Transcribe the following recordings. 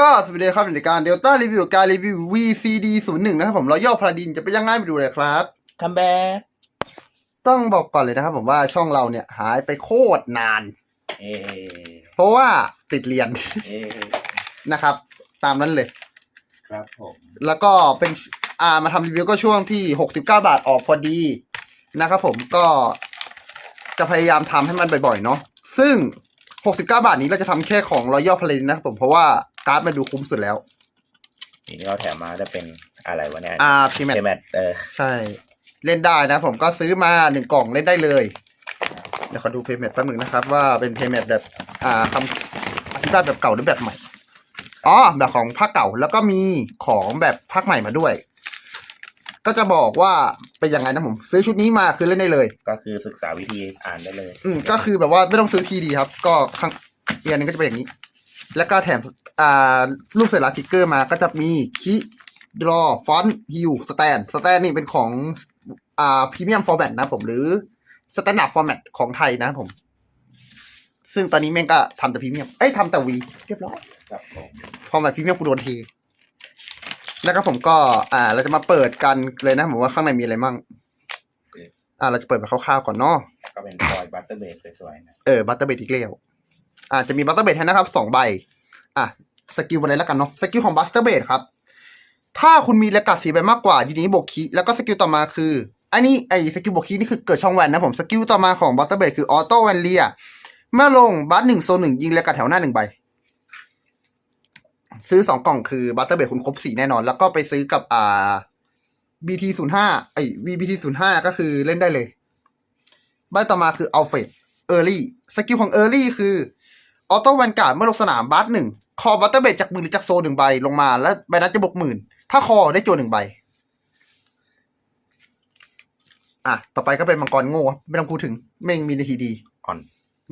ก็สวัสดีครับในการเดลต้ารีวิวการรีวิว VCD 0 1นะครับผมรอย่อพลาดินจะเป็นยังไงไปดูเลยครับคัมแบ็กต้องบอกก่อนเลยนะครับผมว่าช่องเราเนี่ยหายไปโคตรนาน เอเพราะว่าติดเรียน เอนะครับ ตามนั้นเลย ครับผมแล้วก็เป็นอ่ามาทำรีวิวก็ช่วงที่ 69 บาทออกพอดีนะครับผมก็จะพยายามทำให้มันบ่อยๆ เนาะซึ่ง 69 บาทนี้เราจะทำแค่ของรอย่อพลาดินนะครับผมเพราะว่า การ์ดมันดูคุ้มสุดแล้วทีนี้เราแถมมาจะเป็นอะไรวะเนี่ยอ่าพีแมทเจแมทเออใช่ เล่นได้นะ ผมก็ซื้อมาหนึ่งกล่องเล่นได้เลยเดี๋ยวขอดูเพย์เมทแป๊บหนึงนะครับ ว่าเป็นเพย์เมทแบบ อ่าคำอธิบายแบบเก่าหรือแบบใหม่อ๋อแบบของภาคเก่าแล้วก็มีของแบบภาคใหม่มาด้วย ก็จะบอกว่าเป็นยังไงนะผม ซื้อชุดนี้มาคือเล่นได้เลย ก็คือศึกษาวิธีอ่านได้เลย อืมก็คือแบบว่าไม่ต้องซื้อทีดีครับ ก็ข้างเอียนนึงก็จะเป็นอย่างนี้ แล้วก็แถมอ่ารูปเสร็จแล้วทิกเกอร์มาก็จะมีคีดรอฟอนต์ฮิวสแตนสแตนนี่เป็นของอ่าพรีเมียมฟอร์แมตนะผมหรือสแตนดาร์ดฟอร์แมตของไทยนะผม ซึ่งตอนนี้แม่งก็ทำแต่พรีเมียม เอ้ยทำแต่วีเรียบร้อยครับผมฟอร์แมตพรีเมียมกูโดนเทแล้วก็ผมก็ อ่า เราจะมาเปิดกันเลยนะผมว่าข้างในมีอะไรมั่งอ่า เราจะเปิดแบบคร่าวๆก่อนเนาะก็เป็นฟอยบัตเตอร์เบสสวยๆนะ เออ บัตเตอร์เบดอีกแล้วอ่าจะมีบัตเตอร์เบดให้นะครับสองใบ อะสกิลอะไรแล้วกันเนาะสกิลของบัตเตอร์เบดครับ ถ้าคุณมีเลกัดสีใบมากกว่ายูนี้บวกคีแล้วก็สกิลต่อมาคือ อันนี้ไอ้สกิลบวกคีนี่คือเกิดช่องแวนนะผมสกิลต่อมาของบัตเตอร์เบดคือออโต้แวนเลียเมื่อลงบัตหนึ่งโซนหนึ่งยิงเลกัดแถวหน้าหนึ่งใบ ซื้อสองกล่องคือบัตเตอร์เบดคุณครบสีแน่นอน แล้วก็ไปซื้อกับอ่า BT ศูนย์ห้าไอ้ VBT ศูนย์ห้าก็คือเล่นได้เลยใบต่อมาคืออัลเฟดเออร์ลี่สกิลของเออร์ลี่คือออโต้แวนการ์ดเมื่อลงสนามบัสหนึ่ง คอบัตเตอร์เบดจากมือหรือจากโซนหนึ่งใบลงมา แล้วใบนั้นจะบวกหมื่น ถ้าคอได้โจหนึ่งใบ อะ ต่อไปก็เป็นมังกรโง่ครับไม่ต้องพูดถึงไม่งมีในทีดีอ่อน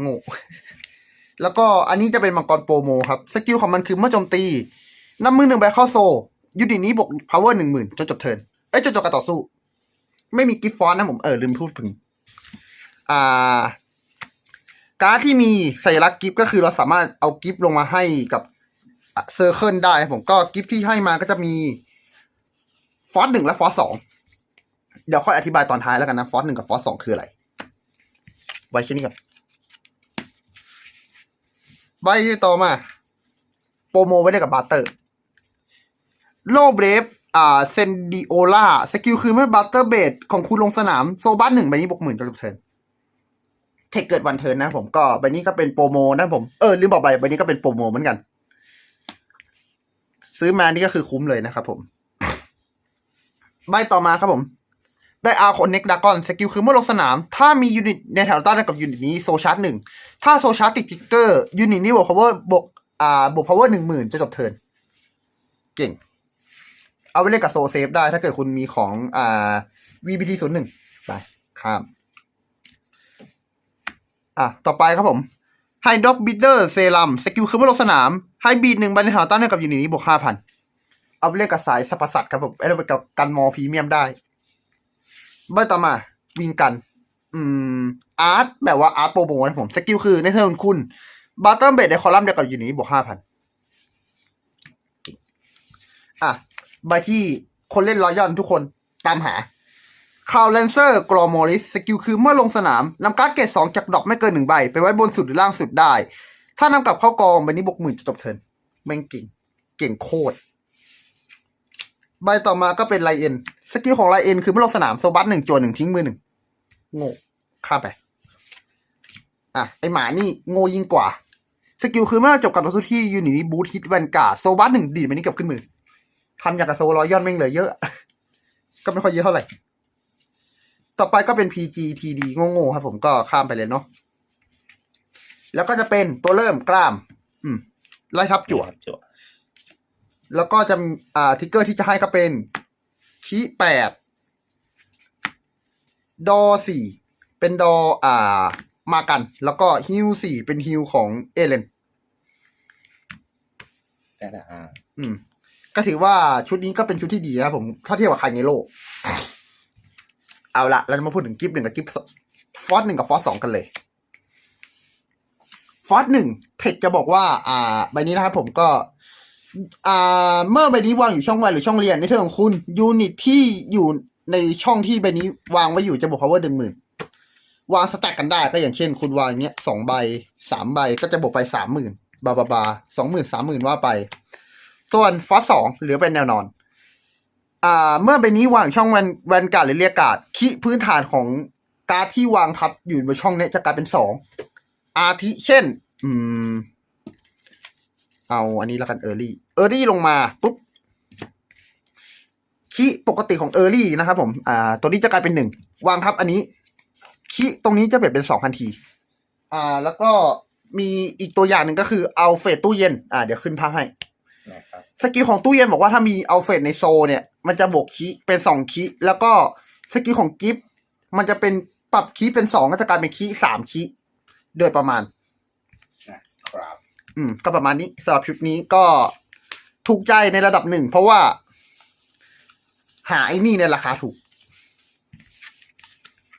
โง่ แล้วก็อันนี้จะเป็นมังกรโปรโมครับ สกิลของมันคือเมื่อโจมตีนำมือหนึ่งใบเข้าโซ ยูนิตนี้บวกพาวเวอร์หนึ่งหมื่นจนจบเทิร์นเอ้ยจนจบการต่อสู้ ไม่มีกิฟต์ฟอนต์นะผมเออลืมพูดถึง อ่าการ์ดที่มีสัญลักษณ์กิฟต์ก็คือเราสามารถเอากิฟต์ลงมาให้กับ เซอร์เคิลได้ผมก็กิฟต์ที่ให้มาก็จะมี ฟอสหนึ่งและฟอสสองเดี๋ยวค่อยอธิบายตอนท้ายแล้วกันนะ ฟอสหนึ่งกับฟอสสองคืออะไร ไว้แค่นี้ก่อนใบที่ต่อมา โปรโมไว้ได้กับบาร์เตอร์ โลเบรฟอ่าเซนดิโอล่าสกิลคือเมื่อบัตเตอร์เบดของคุณลงสนาม โซบัสหนึ่งใบนี้บวกหมื่นจนจบเทิร์นเทคเกิดวันเทิร์นนะผมก็ใบนี้ก็เป็นโปรโมนะผม เออลืมบอกไปใบนี้ก็เป็นโปรโมเหมือนกัน ซื้อมานี่ก็คือคุ้มเลยนะครับผมใบต่อมาครับผม ได้อาร์คอนเน็กดากอนสกิลคือเมื่อลงสนาม ถ้ามียูนิตในแถวต้านกับยูนิตนี้โซชาร์จหนึ่งถ้าโซชาร์จติดทิกเกอร์ยูนิตนี้บวกพาวเวอร์บวกอ่าบวกพาวเวอร์หนึ่งหมื่นจะจบเทิร์นเก่ง เอาไปเล่นกับโซเซฟได้ถ้าเกิดคุณมีของอ่า VBT ศูนย์หนึ่งไปข้ามอะต่อไปครับผมไฮด็อกบิเตอร์เซรัมสกิลคือเมื่อลงสนาม ไฮบีดหนึ่งบในแถวต้านกับยูนิตนี้บวกห้าพันเอาไปเล่นกับสายสัพสัตว์ครับผมเอาไปกับกันมอพรีเมียมได้ใบต่อมา วิงกัน อืม อาร์ตแบบว่าอาร์ตโปรโมนผมสกิลคือในเทิร์นคุณบัตเตอร์เบดในคอลัมน์เดียวกับยูนิตนี้บวกห้าพันอะใบที่คนเล่นรอยอนทุกคนตามหาคาวเลนเซอร์กรอมอริสสกิลคือเมื่อลงสนามนำการ์ดเกรดสองจากดอกไม่เกินหนึ่งใบ ไปไว้บนสุดหรือล่างสุดได้ ถ้านำกลับเข้ากองใบนี้บวกหมื่นจะจบเทินแม่งเก่ง เก่งโคตร ใบต่อมาก็เป็นไลเอ็น สกิลของไลเอ็นคือเมื่อลงสนามโซบัสหนึ่งจวนหนึ่งทิ้งมือหนึ่งโง่ข้ามไป อะ ไอหมานี่โง่ยิ่งกว่า สกิลคือเมื่อจบการต่อสู้ที่ยูนิตนี้บูทฮิตแวนการ์ดโซบัสหนึ่งดีดมันนี้กลับขึ้นมือทำอย่างกับโซรอยอนแม่งเหลือเยอะ ก็ไม่ค่อยเยอะเท่าไหร่ ต่อไปก็เป็น PGTD โง่ๆครับผมก็ข้ามไปเลยเนาะ แล้วก็จะเป็นตัวเริ่มกล้าม อืมไล่ทับจั่วจั่วแล้วก็จะมีอ่าทิกเกอร์ที่จะให้ก็เป็นคีแปดดอสี่เป็นดออ่า มากัน แล้วก็ฮิวสี่เป็นฮิวของเอเลนได้ละอ่าอืม ก็ถือว่าชุดนี้ก็เป็นชุดที่ดีครับผม ถ้าเทียบกับคายเนโลเอาละเราจะมาพูดถึงกิฟต์หนึ่งกับกิฟต์ฟอสหนึ่งกับฟอสสองกันเลย ฟอสหนึ่งเทคจะบอกว่า อ่า ใบนี้นะครับผมก็อ่าเมื่อใบนี้วางอยู่ช่องวันหรือช่องเรียนในเทอมของคุณยูนิตที่อยู่ในช่องที่ใบนี้วางไว้อยู่จะบวก power หนึ่งหมื่นวางสแต็กกันได้ก็อย่างเช่น คุณวางอย่างเงี้ยสองใบสามใบก็จะบวกไปสามหมื่นบาบาบาสองหมื่นสามหมื่นว่าไป ส่วนฟอสสองเหลือเป็นแนวนอน อ่า เมื่อใบนี้วางช่องแวนแวนการ์ดหรือเรียกการ์ดคีพื้นฐานของการ์ดที่วางทับอยู่บนช่องเนี้ยจะกลายเป็นสอง อาทิเช่น อืม เอาอันนี้แล้วกันเออร์ลี่เออร์ลี่ลงมาปุ๊บคีปกติของเออร์ลี่นะครับผมอ่าตัวนี้จะกลายเป็นหนึ่งวางทับอันนี้คีตรงนี้จะเปลี่ยนเป็นสองทันที อ่า แล้วก็มีอีกตัวอย่างหนึ่งก็คือเอาเฟสตู้เย็น อ่า เดี๋ยวขึ้นภาพให้นะครับสกิลของตู้เย็นบอกว่าถ้ามีอัลเฟรดในโซเนี่ย มันจะบวกคีเป็นสองคีแล้วก็สกิลของกิฟต์มันจะเป็นปรับคีเป็นสองก็จะกลายเป็นคีสามคี โดยประมาณ นะครับ อืม ก็ประมาณนี้สำหรับชุดนี้ก็ถูกใจในระดับหนึ่ง เพราะว่า หาไอ้นี่ในราคาถูก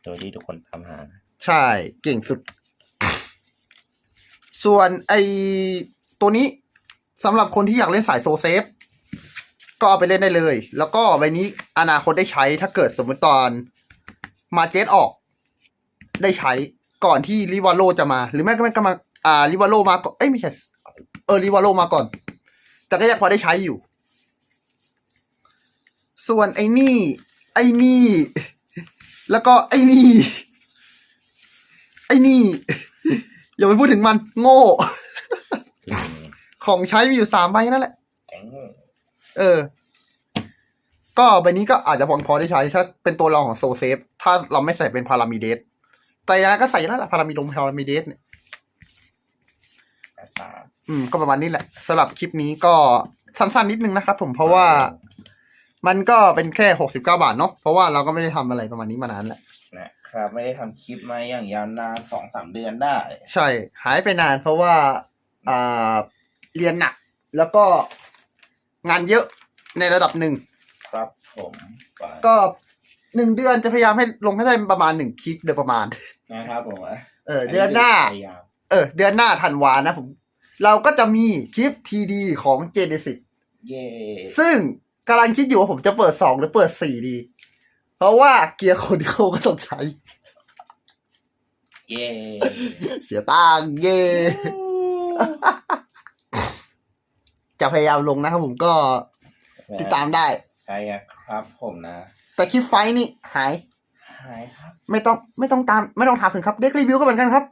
ตัวที่ทุกคนตามหาใช่เก่งสุด ส่วนไอตัวนี้สำหรับคนที่อยากเล่นสายโซเซฟ ก็เอาไปเล่นได้เลย แล้วก็ใบนี้อนาคตได้ใช้ถ้าเกิดสมมติตอนมาเจตออก ได้ใช้ ก่อนที่ริวาโลจะมา หรือไม่ก็ไม่ก็มาอ่าริวาโลมาก่อนเอ้ยไม่ใช่เออริวาโลมาก่อน แต่ก็ยังพอได้ใช้อยู่ ส่วนไอ้นี่ ไอ้นี่ แล้วก็ไอ้นี่ ไอ้นี่ อย่าไปพูดถึงมัน โง่อืมของใช้มีอยู่สามใบนั่นแหละแข็งเออ ก็ใบนี้ก็อาจจะพอพอได้ใช้ ถ้าเป็นตัวรองของโซเซฟ ถ้าเราไม่ใส่เป็นพารามิเดส แต่ยังไงก็ใส่นั่นแหละพารามิดงพารามิเดสเนี่ยนะครับอืม ก็ประมาณนี้แหละสำหรับคลิปนี้ก็สั้นๆนิดนึงนะครับผมเพราะว่ามันก็เป็นแค่หกสิบเก้าบาทเนาะเพราะว่าเราก็ไม่ได้ทำอะไรประมาณนี้มานานแหละนะครับไม่ได้ทำคลิปมาอย่างยาวนานสองสามเดือนได้ ใช่ หายไปนานเพราะว่าอ่าเรียนหนัก แล้วก็งานเยอะในระดับหนึ่งครับผมไปก็ หนึ่งเดือนจะพยายามให้ลงให้ได้ประมาณหนึ่งคลิปโดยประมาณ นะครับผมเออ เดือนหน้าพยายามเออ เดือนหน้าธันวานะผม เราก็จะมีคลิปทีดีของ Genesis เย่ซึ่งกำลังคิดอยู่ว่าผมจะเปิดสองหรือเปิดสี่ดี เพราะว่าเกียร์คนเขาก็ต้องใช้ เย่เสียตังค์เย่จะพยายามลงนะครับผมก็ติดตามได้ ใช่ครับผมนะ แต่คลิปไฟท์นี่หาย หายครับไม่ไม่ต้องไม่ต้องตามไม่ต้องถามถึงครับเด็กรีวิวก็เหมือนกันครับ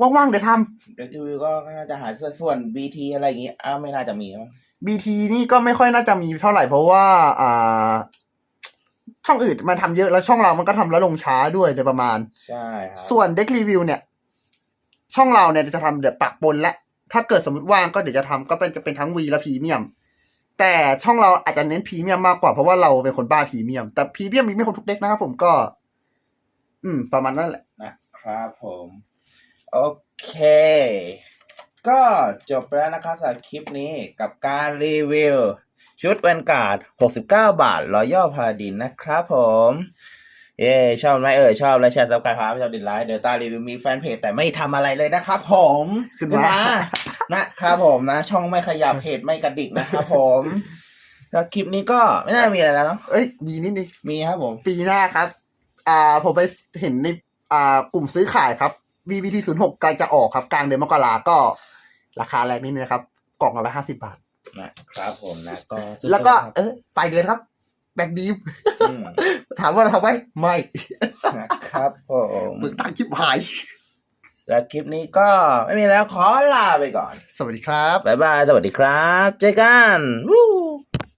ว่างๆเดี๋ยวทเดี๋ยวรีวิวก็น่าจะหายส่วน BT อะไรอย่างงี้อ้าวไม่น่าจะมีมั้งำ BT นี่ก็ไม่ค่อยน่าจะมีเท่าไหร่เพราะว่าอ่า ช่องอื่นมันทำเยอะแล้วช่องเรามันก็ทำแล้วลงช้าด้วยโดยประมาณ ใช่ครับส่วนเด็กรีวิวเนี่ย ช่องเราเนี่ยจะทำเดี๋ยวปักปนและ ถ้าเกิดสมมติว่างก็เดี๋ยวจะทำก็เป็นจะเป็นทั้งวีและพรีเมียม แต่ช่องเราอาจจะเน้นพรีเมียมมากกว่าเพราะว่าเราเป็นคนบ้าพรีเมียม แต่พรีเมียมมีไม่คนทุกเด็กนะครับผมก็ อืม ประมาณนั้นแหละนะครับผม โอเค ก็จบแล้วนะครับสำหรับคลิปนี้กับการรีวิว ชุดแวนการ์ด 69 บาทรอย่อพาราดินนะครับผม เย้ชอบไหมเอ่ยชอบแล้วแชร์ซับสไครต์ครับชอบดินไลค์เดลต้ารีวิวมีแฟนเพจแต่ไม่ทำอะไรเลยนะครับผมขึ้นมานะครับผมนะ ช่องไม่ขยับเพจไม่กระดิกนะครับผมแล้วคลิปนี้ก็ไม่น่ามีอะไรแล้วเนาะเอ้ยมีนิดนึงมีครับผม ปีหน้าครับ อ่าผมไปเห็นในอ่ากลุ่มซื้อขายครับ VBT ศูนย์หกกำลังจะออกครับ กลางเดือนมกราก็ ราคาแรงนิดนึงนะครับ กล่องละร้อยห้าสิบาทนะครับผมนะก็สู้ๆแล้วก็ครับเออปลายเดือนครับ แบกดีมอืมถามว่าเราทำไหมไม่นะครับผมมึงตังค์ชิบหาย แล้วคลิปนี้ก็ไม่มีแล้วขอลาไปก่อน สวัสดีครับ บ๊ายบาย สวัสดีครับ เจอกันวู้